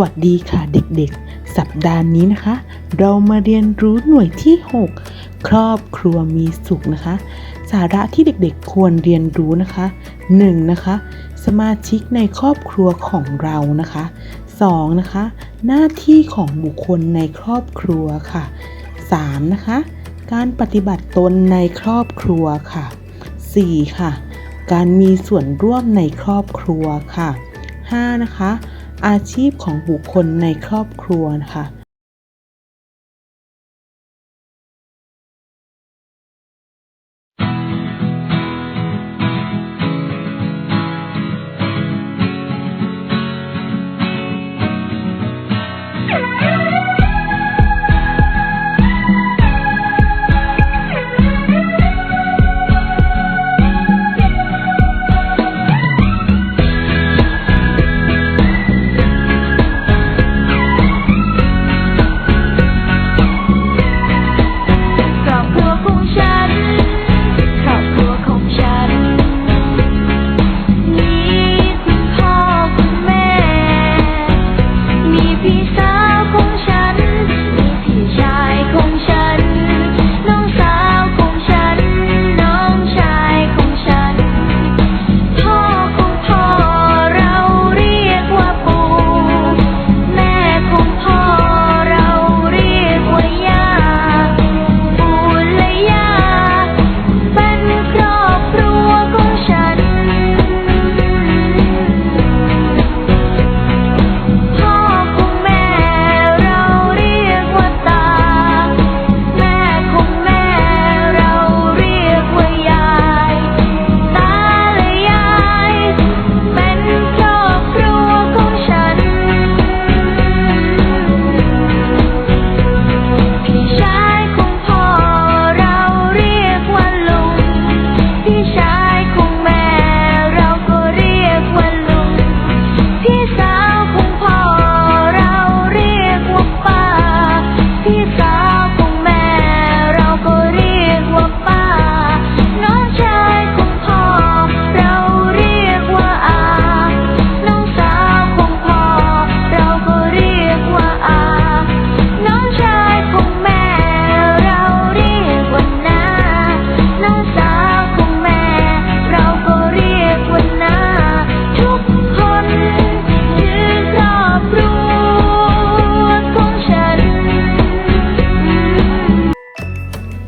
วัสดีค่ะเด็กๆ สัปดาห์นี้นะคะ เรามาเรียนรู้หน่วยที่ 6 ครอบครัวมีสุขนะคะ สาระที่เด็กๆควรเรียนรู้นะคะ 1. นะคะ สมาชิกในครอบครัวของเรานะคะ 2. นะคะ หน้าที่ของบุคคลในครอบครัวค่ะ 3. นะคะ การปฏิบัติตนในครอบครัวค่ะ 4. ค่ะ การมีส่วนร่วมในครอบครัวค่ะ 5. นะคะ อาชีพของบุคคลในครอบครัวนะคะ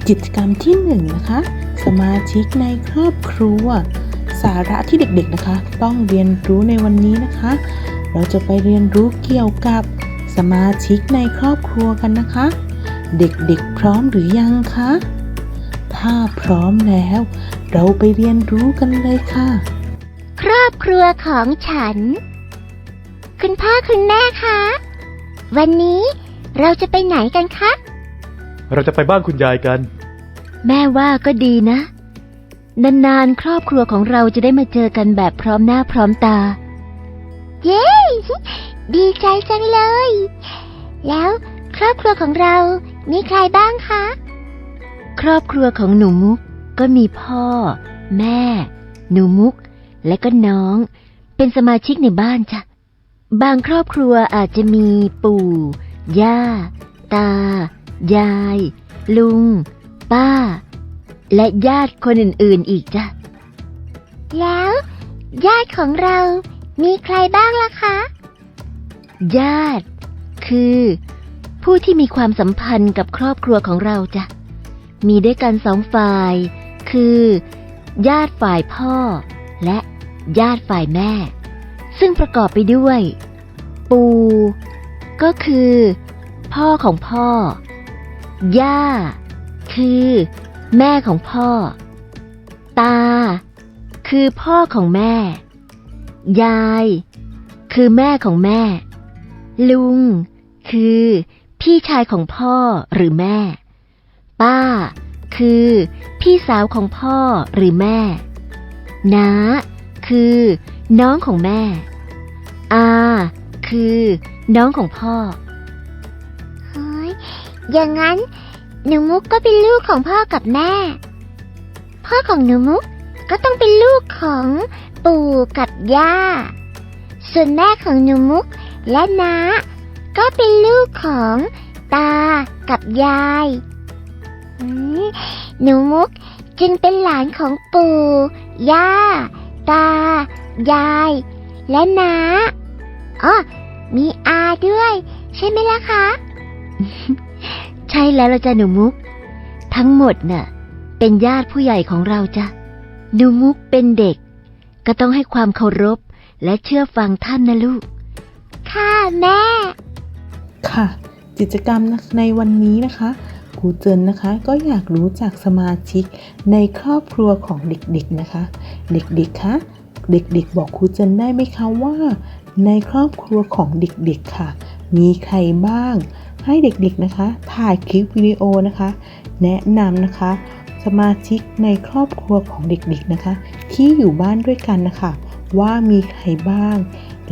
กิจกรรมที่1นงนะคะ สมาชิกในครอบครัว สาระที่เด็กๆนะคะ ต้องเรียนรู้ในวันนี้นะคะ เราจะไปเรียนรู้เกี่ยวกับสมาชิกในครอบครัวกันนะคะ เด็กๆพร้อมหรือยังคะถ้าพร้อมแล้ว เราไปเรียนรู้กันเลยค่ะ ครอบครัวของฉัน คุณพ่อคุณแม่คะ วันนี้เราจะไปไหนกันคะ เราจะไปบ้านคุณยายกัน แม่ว่าก็ดีนะ นานๆ ครอบครัวของเราจะได้มาเจอกันแบบพร้อมหน้าพร้อมตา เย้ ดีใจจังเลย แล้วครอบครัวของเรา มีใครบ้างคะ ครอบครัวของหนูมุกก็มีพ่อ แม่ หนูมุก และก็น้อง เป็นสมาชิกในบ้านจ้ะ บางครอบครัวอาจจะมีปู่ ย่า ตา ยาย ลุง ป้า และญาติคนอื่นๆอีกจ้ะ แล้ว ญาติของเรามีใครบ้างล่ะคะ ญาติ คือ ผู้ที่มีความสัมพันธ์กับครอบครัวของเราจ้ะ มีด้วยกันสองฝ่าย คือ ญาติฝ่ายพ่อ และญาติฝ่ายแม่ ซึ่งประกอบไปด้วย ปู่ก็คือ พ่อของพ่อ ย่า คือ แม่ของพ่อ ตา คือพ่อของแม่ ยาย คือแม่ของแม่ ลุง คือ พี่ชายของพ่อหรือแม่ ป้า คือ พี่สาวของพ่อหรือแม่ น้า คือ น้องของแม่ อา คือ น้องของพ่อ อย่างนั้นหนูมุกก็เป็นลูกของพ่อกับแม่ พ่อของหนูมุกก็ต้องเป็นลูกของปู่กับย่า ส่วนแม่ของหนูมุกและน้าก็เป็นลูกของตากับยายหนูมุกจึงเป็นหลานของปู่ ย่า ตา ยาย และน้าอ๋อมีอาด้วย ใช่ไหมล่ะคะ ช่แล้วละจ้ะหนูมุก ทั้งหมดน่ะ เป็นญาติผู้ใหญ่ของเราจ้ะหนูมุกเป็นเด็ก ก็ต้องให้ความเคารพและเชื่อฟังท่านนะลูก ค่ะแม่ ค่ะ กิจกรรมในวันนี้นะคะครูเจินนะคะก็อยากรู้จักสมาชิกในครอบครัวของเด็กๆนะคะ เด็กๆคะเด็กๆ บอกครูเจินได้ไหมคะว่า ในครอบครัวของเด็กๆค่ะ มีใครบ้าง ให้เด็กๆนะคะ ถ่ายคลิปวิดีโอนะคะ แนะนำนะคะ สมาชิกในครอบครัวของเด็กๆนะคะ ที่อยู่บ้านด้วยกันนะคะ ว่ามีใครบ้าง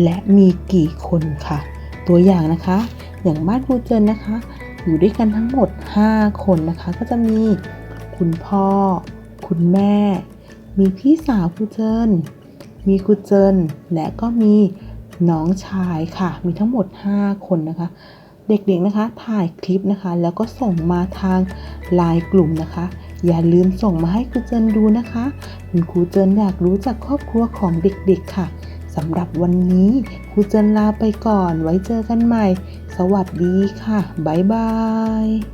และมีกี่คนค่ะ ตัวอย่างนะคะ อย่างบ้านครูเจินนะคะ อยู่ด้วยกันทั้งหมด 5 คนนะคะ ก็จะมีคุณพ่อ คุณแม่ มีพี่สาวครูเจินมีครูเจินและก็มีน้องชายค่ะ มีทั้งหมด 5 คนนะคะ เด็กๆนะคะ ถ่ายคลิปนะคะ แล้วก็ส่งมาทางไลน์กลุ่มนะคะ อย่าลืมส่งมาให้ครูเจินดูนะคะ คุณครูเจินอยากรู้จักครอบครัวของเด็กๆค่ะสำหรับวันนี้ครูเจินลาไปก่อน ไว้เจอกันใหม่ สวัสดีค่ะ บ๊ายบาย